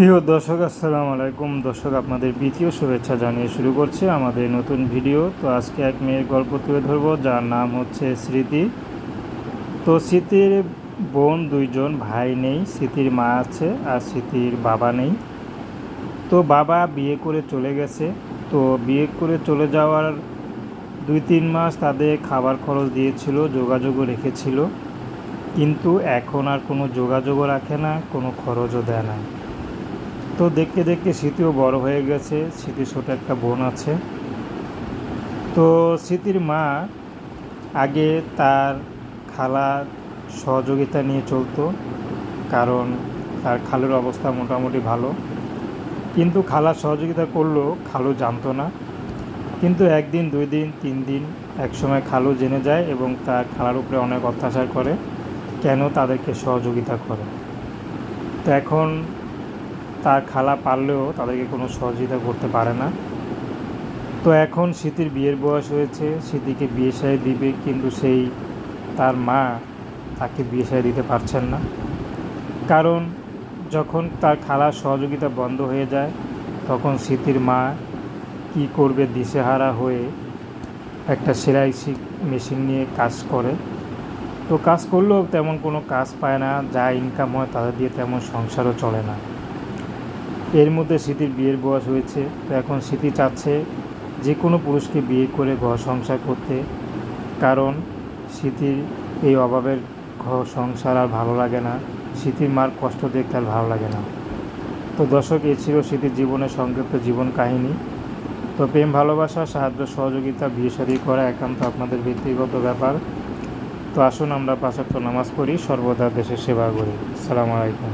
প্রিয় দর্শক, আসসালামু আলাইকুম। দর্শক, আপনাদের দ্বিতীয় শুভেচ্ছা জানিয়ে শুরু করছে আমাদের নতুন ভিডিও। তো আজকে এক মেয়ের গল্প তুলে ধরবো, যার নাম হচ্ছে স্মৃতি। তো স্মৃতির বোন দুইজন, ভাই নেই, স্মৃতির মা আছে আর স্মৃতির বাবা নেই। তো বাবা বিয়ে করে চলে গেছে। তো বিয়ে করে চলে যাওয়ার দুই তিন মাস তাদের খাবার খরচ দিয়েছিল, যোগাযোগও রেখেছিল। কিন্তু এখন আর কোনো যোগাযোগও রাখে না, কোনো খরচও দেয় না। তো দেখতে দেখতে স্মৃতিও বড় হয়ে গেছে। স্মৃতির ছোট একটা বোন আছে। তো স্মৃতির মা আগে তার খালা সহযোগিতা নিয়ে চলতো, কারণ তার খালুর অবস্থা মোটামুটি ভালো। কিন্তু খালা সহযোগিতা করলেও খালু জানতো না। কিন্তু একদিন দুই দিন তিন দিন একসময় খালু জেনে যায় এবং তার খালার উপরে অনেক অত্যাচার করে, কেন তাদেরকে সহযোগিতা করে? তো এখন তার খালা পারলেও তাদেরকে কোনো সহযোগিতা করতে পারে না। তো এখন স্মৃতির বিয়ের বয়স হয়েছে স্মৃতিকে বিয়ে সায় দিবে, কিন্তু সেই তার মা তাকে বিয়ে সায় দিতে পারছেন না। কারণ যখন তার খালার সহযোগিতা বন্ধ হয়ে যায়, তখন স্মৃতির মা কি করবে দিশেহারা হয়ে একটা সেলাই মেশিন নিয়ে কাজ করে। তো কাজ করলেও তেমন কোনো কাজ পায় না, যা ইনকাম হয় তাদের দিয়ে তেমন সংসারও চলে না। এর মধ্যে স্মৃতির বিয়ের বয়স হয়েছে, তো এখন স্মৃতি চাচ্ছে যে কোনো পুরুষকে বিয়ে করে ঘর সংসার করতে। কারণ স্মৃতির এই অভাবের ঘর সংসার আর ভালো লাগে না। স্মৃতির মার কষ্ট দেখতে আর ভালো লাগে না। তো দর্শক, এ ছিল স্মৃতির জীবনের সংক্ষিপ্ত জীবন কাহিনী। তো প্রেম, ভালোবাসা, সাহায্য, সহযোগিতা, বিয়ে শাদী করা একান্ত আপনাদের ব্যক্তিগত ব্যাপার। তো আসুন আমরা পাঁচাত্তর নামাজ পড়ি, সর্বদা দেশের সেবা করি। সালাম আলাইকুম।